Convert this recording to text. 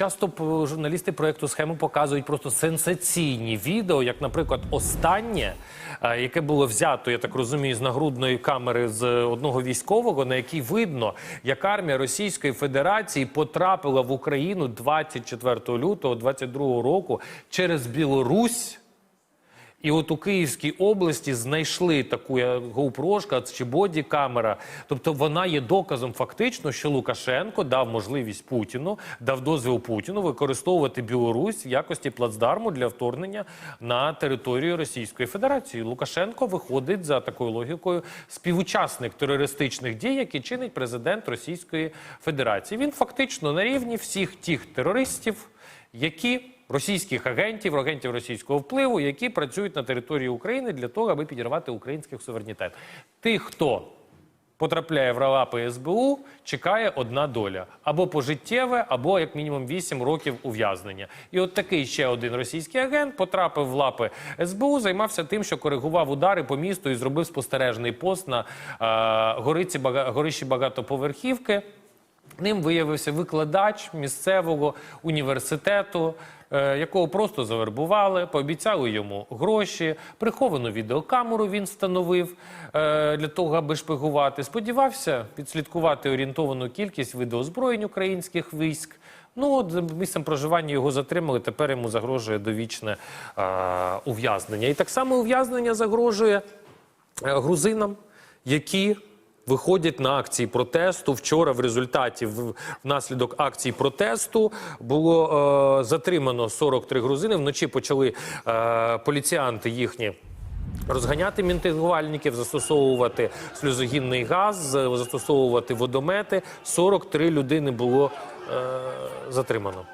часто журналісти проєкту схему показують просто сенсаційні відео, як, наприклад, останнє, е, яке було взято, я так розумію, з нагрудної камери з одного військового, на якій видно, як армія Російської Федерації потрапила в Україну 24 лютого 22 року через Білорусь. І от у Київській області знайшли таку GoPro чи боді-камера. Тобто вона є доказом фактично, що Лукашенко дав можливість Путіну, дав дозвіл Путіну використовувати Білорусь в якості плацдарму для вторгнення на територію Російської Федерації. Лукашенко виходить за такою логікою співучасник терористичних дій, які чинить президент Російської Федерації. Він фактично на рівні всіх тих терористів, які російських агентів, агентів російського впливу, які працюють на території України для того, аби підірвати український суверенітет. Тих, хто потрапляє в лапи СБУ, чекає одна доля або пожиттєве, або як мінімум 8 років ув'язнення. І от такий ще один російський агент потрапив в лапи СБУ, займався тим, що коригував удари по місту і зробив спостережний пост на е, горищі багатоповерхівки. Ним виявився викладач місцевого університету, е, якого просто завербували, пообіцяли йому гроші, приховану відеокамеру він встановив е, для того, аби шпигувати. Сподівався відслідкувати орієнтовану кількість видоозброєнь українських військ. Ну, от місцем проживання його затримали. Тепер йому загрожує довічне е, ув'язнення. І так само ув'язнення загрожує е, грузинам, які виходять на акції протесту. Вчора, в результаті, внаслідок акцій протесту, було е, затримано 43 грузини. Вночі почали е, поліціянти їхні. Розганяти мінтигувальників, застосовувати сльозогінний газ, застосовувати водомети. 43 людини було е, затримано.